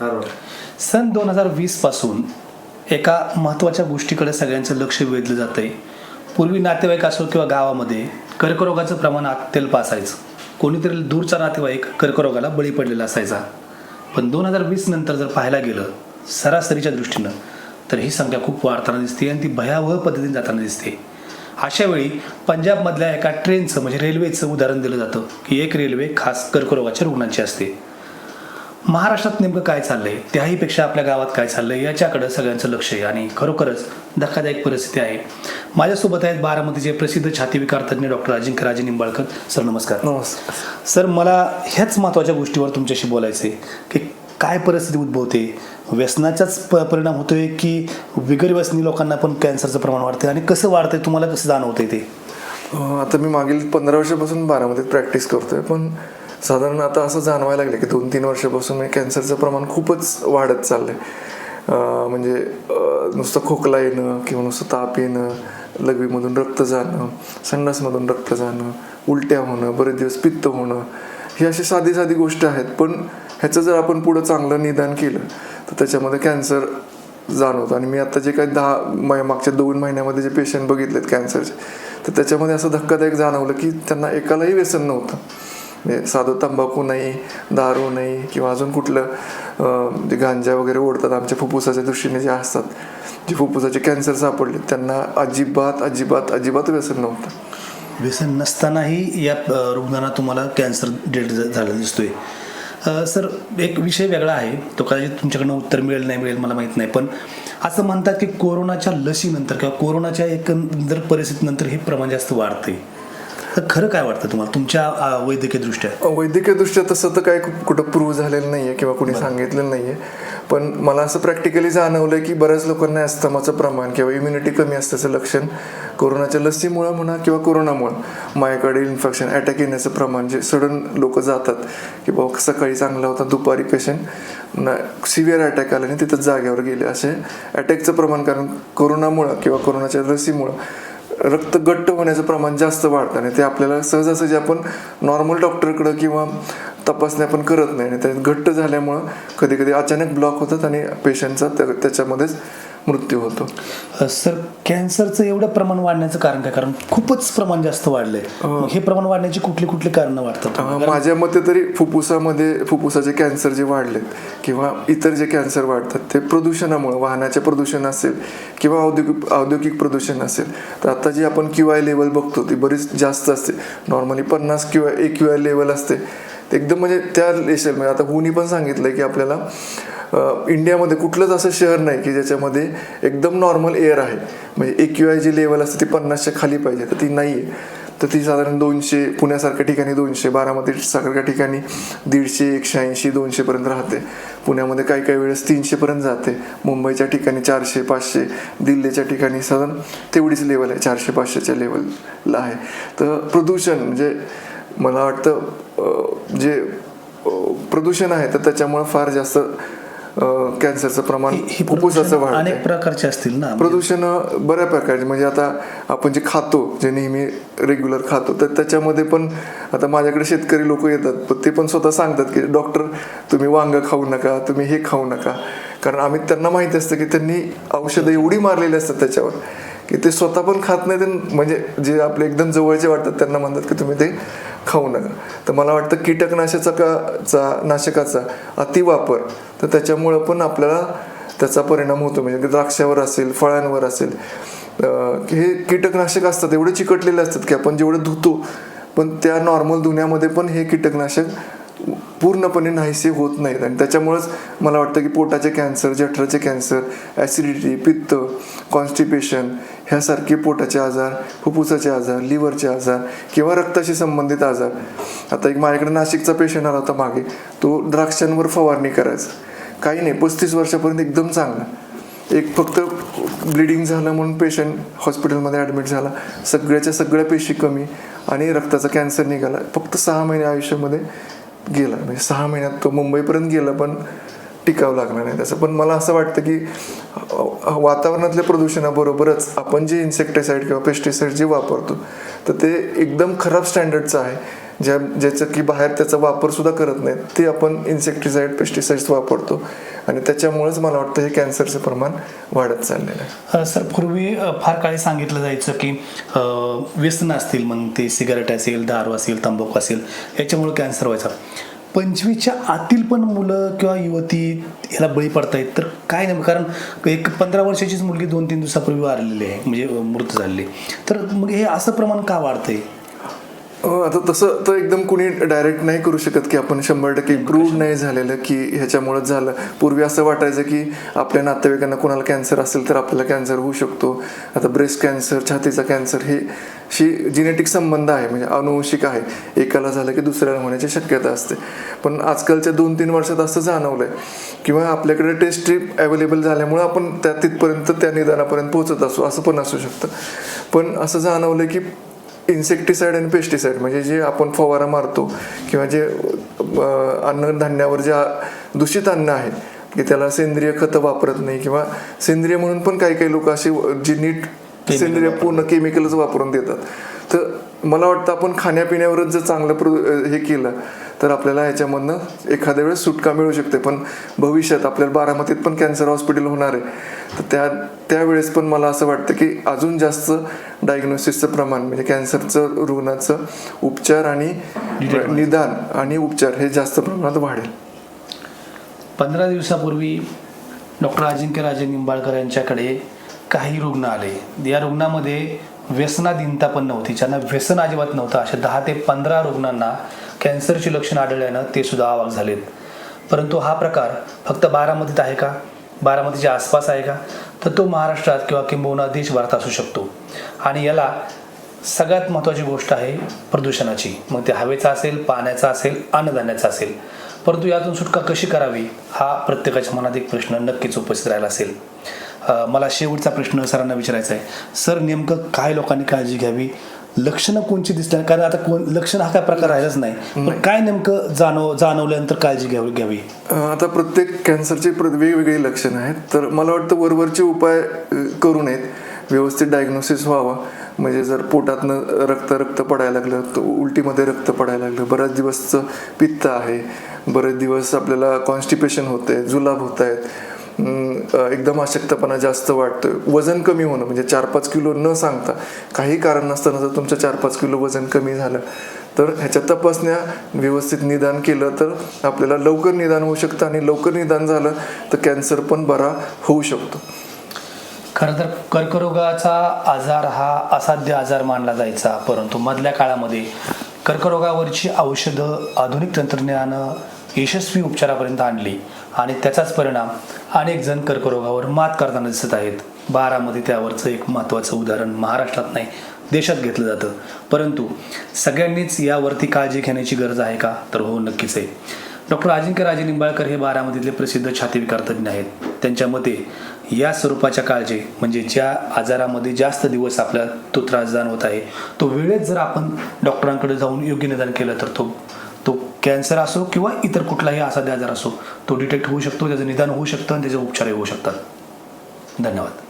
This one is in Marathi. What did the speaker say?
बरोबर सन दोन हजार वीसपासून एका महत्त्वाच्या गोष्टीकडे सगळ्यांचं लक्ष वेधलं जात आहे पूर्वी नातेवाईक असो किंवा गावामध्ये कर्करोगाचं प्रमाण अत्यल्प असायचं. कोणीतरी दूरचा नातेवाईक कर्करोगाला बळी पडलेला असायचा. पण दोन हजार वीस नंतर जर पाहायला गेलं सरासरीच्या दृष्टीनं तर ही संख्या खूप वाढताना दिसते आणि ती भयावह पद्धतीने जाताना दिसते. अशा वेळी पंजाबमधल्या एका ट्रेनचं म्हणजे रेल्वेचं उदाहरण दिलं जातं की एक रेल्वे खास कर्करोगाच्या रुग्णांची असते. महाराष्ट्रात नेमकं काय चाललंय? त्याहीपेक्षा आपल्या गावात काय चाललंय याच्याकडे सगळ्यांचं लक्ष आहे आणि खरोखरच धक्कादायक परिस्थिती आहे. माझ्यासोबत आहेत बारामतीचे प्रसिद्ध छातीविकार तज्ज्ञ डॉक्टर अजिंक्य राजे निंबाळकर. सर नमस्कार. नमस्कार. सर मला ह्याच महत्त्वाच्या गोष्टीवर तुमच्याशी बोलायचं आहे की काय परिस्थिती उद्भवते? व्यसनाचाच प परिणाम होतोय की बिगर व्यसनी लोकांना पण कॅन्सरचं प्रमाण वाढतंय आणि कसं वाढतंय तुम्हाला कसं जाणवतंय ते? आता मी मागील पंधरा वर्षापासून बारामतीत प्रॅक्टिस करतोय पण साधारण आता असं जाणवायला लागलं की दोन तीन वर्षापासून कॅन्सरचं प्रमाण खूपच वाढत चाललंय. आहे म्हणजे नुसतं खोकला येणं किंवा नुसतं ताप येणं लघवीमधून रक्त जाणं संडासमधून रक्त जाणं उलट्या होणं बरेच दिवस पित्त होणं ही अशी साधी साधी गोष्ट आहेत. पण ह्याचं जर आपण पुढं चांगलं निदान केलं तर त्याच्यामध्ये कॅन्सर जाणवतो. आणि मी आता जे काही दहा मागच्या दोन महिन्यामध्ये जे पेशंट बघितलेत कॅन्सरचे तर त्याच्यामध्ये असं धक्कादायक जाणवलं की त्यांना एकालाही व्यसन नव्हतं. म्हणजे साधं तंबाखू नाही दारू नाही किंवा अजून कुठलं जे गांजा वगैरे ओढतात आमच्या फुफ्फुसाच्या दृष्टीने जे असतात जे फुफ्फुसाचे कॅन्सर सापडले त्यांना अजिबात अजिबात अजिबात व्यसन नव्हतं. व्यसन नसतानाही या रुग्णांना तुम्हाला कॅन्सर डेट झालेला दिसतोय. सर एक विषय वेगळा आहे. तो कदाचित तुमच्याकडनं उत्तर मिळेल नाही मिळेल मला माहीत नाही. पण असं म्हणतात की कोरोनाच्या लसीनंतर किंवा कोरोनाच्या एकंदर परिस्थितीनंतर हे प्रमाण जास्त वाढते तर खरं काय वाटतं तुम्हाला? तुमच्या अ, वैद्यकीय दृष्ट्या वैद्यकीय दृष्ट्या तसं तर काय कुठं प्रूव्ह झालेलं नाहीये किंवा कुणी सांगितलेलं नाहीये. पण मला असं प्रॅक्टिकली जाणवलं की बऱ्याच लोकांना अस्थमाचं प्रमाण किंवा इम्युनिटी कमी असल्याचं लक्षण कोरोनाच्या लसीमुळं म्हणा किंवा कोरोनामुळं मायकार्डियल इन्फेक्शन अटॅक येण्याचं प्रमाण जे सडन लोक जातात की बाबा सकाळी चांगला होता दुपारी पेशंट सिव्हिअर अटॅक आला आणि तिथं जाग्यावर गेले. असे अटॅकचं प्रमाण कारण कोरोनामुळं किंवा कोरोनाच्या लसीमुळं रक्त घट्ट होण्याचं प्रमाण जास्त वाढतं आणि ते आपल्याला सहजासहजी आपण नॉर्मल डॉक्टरकडं किंवा तपासणी आपण करत नाही. आणि ते घट्ट झाल्यामुळं कधी कधी अचानक ब्लॉक होतात आणि पेशंटचा त्या- त्याच्यामध्येच मृत्यू होतो. सर कॅन्सरचं एवढं प्रमाण वाढण्याचं कारण काय? कारण खूपच प्रमाण जास्त वाढलंय. मग हे प्रमाण वाढण्याची कुठली कुठली कारणं वाटतात अं, माझ्या मते तरी फुफ्फुसामध्ये फुफ्फुसाचे कॅन्सर जे वाढलेत किंवा इतर जे कॅन्सर वाढतात ते प्रदूषणामुळे वाहनाचे प्रदूषण असेल किंवा औद्योगिक औद्योगिक प्रदूषण असेल तर आता जी आपण क्यू आय लेवल बघतो ती बरीच जास्त असते. नॉर्मली पन्नास क्यू आय एक क्यू आय लेवल असते. एकदम म्हणजे त्या लेशल म्हणजे आता हुनी पण सांगितलं की आपल्याला इंडियामध्ये कुठलंच असं शहर नाही की ज्याच्यामध्ये एकदम नॉर्मल एअर आहे. म्हणजे एक क्यू आय जी लेवल असते ती पन्नासच्या खाली पाहिजे तर ती नाही आहे तर ती साधारण दोनशे पुण्यासारख्या ठिकाणी दोनशे बारामती सारख्या ठिकाणी दीडशे एकशे ऐंशी दोनशेपर्यंत राहते. पुण्यामध्ये काही काही वेळेस तीनशेपर्यंत जाते. मुंबईच्या ठिकाणी चारशे पाचशे दिल्लीच्या ठिकाणी साधारण तेवढीच लेवल आहे चारशे पाचशेच्या लेवलला आहे. तर प्रदूषण म्हणजे मला वाटतं जे प्रदूषण आहे तर त्याच्यामुळं फार जास्त कॅन्सरचं प्रमाण ही फुफ्फुसाचं वाढतंय. अनेक प्रकारचे असतील ना? प्रदूषण बऱ्या प्रकारचे म्हणजे आता आपण जे खातो जे नेहमी रेग्युलर खातो तर त्याच्यामध्ये पण आता माझ्याकडे शेतकरी लोक येतात पण ते पण स्वतः सांगतात की डॉक्टर तुम्ही वांग खाऊ नका तुम्ही हे खाऊ नका. कारण आम्ही त्यांना माहिती असतं की त्यांनी औषधं एवढी मारलेली असतात त्याच्यावर. की ते स्वतः पण खात नाही आणि म्हणजे जे आपले एकदम जवळचे वाटतात त्यांना म्हणतात की तुम्ही ते खाऊ नका. तर मला वाटतं कीटकनाशकाचा का चा नाशकाचा अतिवापर तर त्याच्यामुळं पण आपल्याला त्याचा परिणाम होतो. म्हणजे द्राक्षावर असेल फळांवर असेल हे कीटकनाशक असतात एवढे चिकटलेले असतात की आपण जेवढे धुतो पण त्या नॉर्मल धुण्यामध्ये पण हे कीटकनाशक पूर्णपणे नाहीसे होत नाहीत. आणि त्याच्यामुळेच मला वाटतं की पोटाचे कॅन्सर जठराचे कॅन्सर ॲसिडिटी पित्त कॉन्स्टिपेशन ह्यासारखे पोटाचे आजार फुफ्फुसाचे आजार लिव्हरचे आजार किंवा रक्ताशी संबंधित आजार. आता एक माझ्याकडे नाशिकचा पेशंट आला होता मागे. तो द्राक्षांवर फवारणी करायचा. काही नाही पस्तीस वर्षापर्यंत एकदम चांगला. एक फक्त ब्लिडिंग झालं म्हणून पेशंट हॉस्पिटलमध्ये ॲडमिट झाला. सगळ्याच्या सगळ्या पेशी कमी आणि रक्ताचा कॅन्सर निघाला. फक्त सहा महिने आयुष्यामध्ये गेला. म्हणजे सहा महिन्यात तो मुंबईपर्यंत गेला पण टिकावं लागणार नाही त्याचं. पण मला असं वाटतं की वातावरणातल्या प्रदूषणाबरोबरच आपण जे इन्सेक्टिसाईड किंवा पेस्टिसाईड जे वापरतो तर ते एकदम खराब स्टँडर्डचं आहे. ज्या ज्याचं की बाहेर त्याचा वापरसुद्धा करत नाहीत ते आपण इन्सेक्टिसाईड पेस्टिसाईड्स वापरतो. आणि त्याच्यामुळेच मला वाटतं हे कॅन्सरचं प्रमाण वाढत चाललेलं आहे. सर पूर्वी फार काळी सांगितलं जायचं की व्यसन असतील मग ते सिगारेट असेल दारू असेल तंबाखू असेल याच्यामुळे कॅन्सर व्हायचा. पंचवीसच्या आतील पण मुलं किंवा युवती याला बळी पडतायत. तर काय नेमकं? कारण एक पंधरा वर्षाचीच मुलगी दोन तीन दिवसापूर्वी वारलेली आहे म्हणजे मृत झालेली तर मग हे असं प्रमाण का वाढतंय? आता तसं तर एकदम कुणी डायरेक्ट नाही करू शकत की आपण शंभर टक्के प्रूव्ह नाही झालेलं की ह्याच्यामुळेच झालं. पूर्वी असं वाटायचं की आपल्या नातेवाईकांना कोणाला कॅन्सर असेल तर आपल्याला कॅन्सर होऊ शकतो. आता ब्रेस्ट कॅन्सर छातीचा कॅन्सर हे शी जिनेटिक संबंध आहे म्हणजे अनुवंशिक आहे. एकाला झालं की दुसऱ्याला होण्याची शक्यता असते. पण आजकालच्या दोन तीन वर्षात असं जाणवलं आहे किंवा आपल्याकडे टेस्ट स्ट्रीप अवेलेबल झाल्यामुळे आपण त्या तिथपर्यंत त्या निदानापर्यंत पोहोचत असू असं पण असू शकतं. पण असं जाणवलं की इन्सेक्टिसाईड आणि पेस्टिसाईड म्हणजे जे आपण फवारा मारतो किंवा जे अन्नधान्यावर जे दूषित अन्न आहे की त्याला सेंद्रिय खतं वापरत नाही किंवा सेंद्रिय म्हणून पण काही काही लोक असे जी नीट सेंद्रिय पूर्ण केमिकलच वापरून देतात. तर मला वाटतं आपण खाण्यापिण्यावरच जर चांगलं प्रो हे केलं तर आपल्याला ह्याच्यामधनं एखाद्या वेळेस सुटका मिळू शकते. पण भविष्यात आपल्याला बारामतीत पण कॅन्सर हॉस्पिटल होणार आहे. तर त्या त्यावेळेस पण मला असं वाटतं की अजून जास्त डायग्नोसिसचं प्रमाण म्हणजे कॅन्सरचं रुग्णाचं उपचार आणि निदान आणि उपचार हे जास्त प्रमाणात वाढेल. पंधरा दिवसापूर्वी डॉक्टर अजिंक्य राजे निंबाळकर यांच्याकडे काही रुग्ण आले. या रुग्णामध्ये व्यसनाधीनता पण नव्हती. ज्यांना व्यसन अजिबात नव्हतं अशा दहा ते पंधरा रुग्णांना कॅन्सरची लक्षणं आढळल्यानं ते सुद्धा आवाक झालेत. परंतु हा प्रकार फक्त बारामतीत आहे का? बारामतीच्या आसपास आहे का? तर तो महाराष्ट्रात किंवा किंबहुना देशभरात असू शकतो. आणि याला सगळ्यात महत्त्वाची गोष्ट आहे प्रदूषणाची. मग ते हवेचा असेल पाण्याचा असेल अन्नधान्याचा असेल. परंतु यातून सुटका कशी करावी? हा प्रत्येकाच्या मनात एक प्रश्न नक्कीच उपस्थित राहिला असेल. मला शेवटचा प्रश्न सरांना विचारायचा आहे. सर नेमकं काय लोकांनी काळजी घ्यावी? लक्षणं कोणची दिसल्या कारण आता कोण लक्षण हा काय प्रकार राहिलाच नाही. पण काय नेमकं जाणव जाणवल्यानंतर काळजी घ्यावी घ्यावी? आता प्रत्येक कॅन्सरचे वेगवेगळी लक्षणं आहेत. तर मला वाटतं वरवरचे उपाय करू नयेत. व्यवस्थित डायग्नोसिस व्हावं. म्हणजे जर पोटातनं रक्त रक्त पडायला लागलं तर उलटीमध्ये रक्त पडायला लागलं. बऱ्याच दिवसचं पित्त आहे. बरेच दिवस आपल्याला कॉन्स्टिपेशन होते जुलाब होत आहेत एकदम अशक्तपणा जास्त वाटतोय वजन कमी होणं म्हणजे चार पाच किलो न सांगता काही कारण नसताना जर तुमचं चार पाच किलो वजन कमी झालं तर ह्याच्या तपासण्या व्यवस्थित निदान केलं तर आपल्याला लवकर निदान होऊ शकतं आणि लवकर निदान झालं तर कॅन्सर पण बरा होऊ शकतो. खरं तर कर्करोगाचा आजार हा असाध्य आजार मानला जायचा परंतु मधल्या काळामध्ये कर्करोगावरची औषधं आधुनिक तंत्रज्ञानं यशस्वी उपचारापर्यंत आणली. आणि त्याचाच परिणाम अनेक जण कर्करोगावर मात करताना दिसत आहेत. बारामध्ये त्यावरचं एक महत्त्वाचं उदाहरण महाराष्ट्रात नाही देशात घेतलं जातं. परंतु सगळ्यांनीच यावरती काळजी घेण्याची गरज आहे का? तर हो नक्कीच आहे. डॉक्टर अजिंक्य राजे निंबाळकर हे बारामतीतले प्रसिद्ध छातीविकार तज्ज्ञ आहेत. त्यांच्या मते या स्वरूपाच्या काळजी म्हणजे ज्या आजारामध्ये जास्त दिवस आपल्या तो त्रास जाणवत आहे तो वेळेत जर आपण डॉक्टरांकडे जाऊन योग्य निदान केलं तर तो कॅन्सर असो किंवा इतर कुठलाही असा आजार असो तो डिटेक्ट होऊ शकतो त्याचं निदान होऊ शकतं आणि त्याचे उपचारही होऊ शकतात. धन्यवाद.